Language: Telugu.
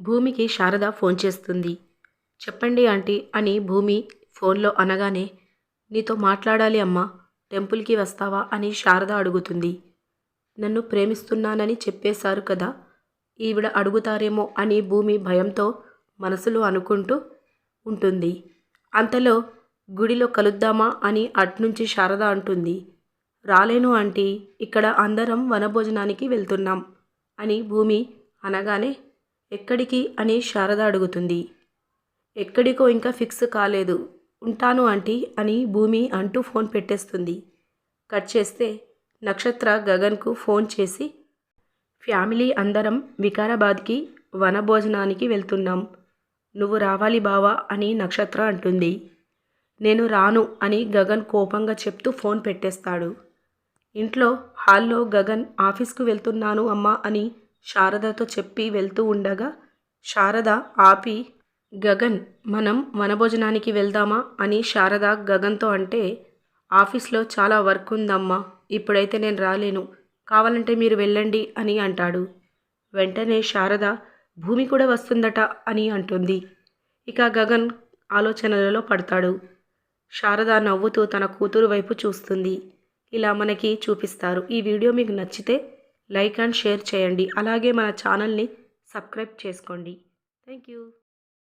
భూమికి శారద ఫోన్ చేస్తుంది. చెప్పండి ఆంటీ అని భూమి ఫోన్లో అనగానే నీతో మాట్లాడాలి అమ్మా టెంపుల్కి వస్తావా అని శారద అడుగుతుంది. నన్ను ప్రేమిస్తున్నానని చెప్పేశారు కదా ఈవిడ అడుగుతారేమో అని భూమి భయంతో మనసులో అనుకుంటూ ఉంటుంది. అంతలో గుడిలో కలుద్దామా అని అట్నుంచి శారద అంటుంది. రాలేను ఆంటీ ఇక్కడ అందరం వనభోజనానికి వెళ్తున్నాం అని భూమి అనగానే ఎక్కడికి? అని శారద అడుగుతుంది. ఎక్కడికో ఇంకా ఫిక్స్ కాలేదు. ఉంటాను ఆంటీ అని భూమి అంటూ ఫోన్ పెట్టేస్తుంది. కట్ చేస్తే నక్షత్ర గగన్కు ఫోన్ చేసి ఫ్యామిలీ అందరం వికారాబాద్కి వనభోజనానికి వెళ్తున్నాం. నువ్వు రావాలి బావా అని నక్షత్ర అంటుంది. నేను రాను అని గగన్ కోపంగా చెప్తూ ఫోన్ పెట్టేస్తాడు. ఇంట్లో హాల్లో గగన్ ఆఫీస్కు వెళ్తున్నాను అమ్మా అని శారదతో చెప్పి వెళ్తూ ఉండగా శారద ఆపి. గగన్ మనం వనభోజనానికి వెళ్దామా? అని శారద గగన్తో అంటే ఆఫీస్లో చాలా వర్క్ ఉందమ్మా ఇప్పుడైతే నేను రాలేను. కావాలంటే మీరు వెళ్ళండి అని అంటాడు. వెంటనే శారద భూమి కూడా వస్తుందట అని అంటుంది. ఇక గగన్ ఆలోచనలలో పడతాడు. శారద నవ్వుతూ తన కూతురు వైపు చూస్తుంది. ఇలా మనకి చూపిస్తారు. ఈ వీడియో మీకు నచ్చితే లైక్ అండ్ షేర్ చేయండి. అలాగే మన ఛానల్ని సబ్స్క్రైబ్ చేసుకోండి. Thank you.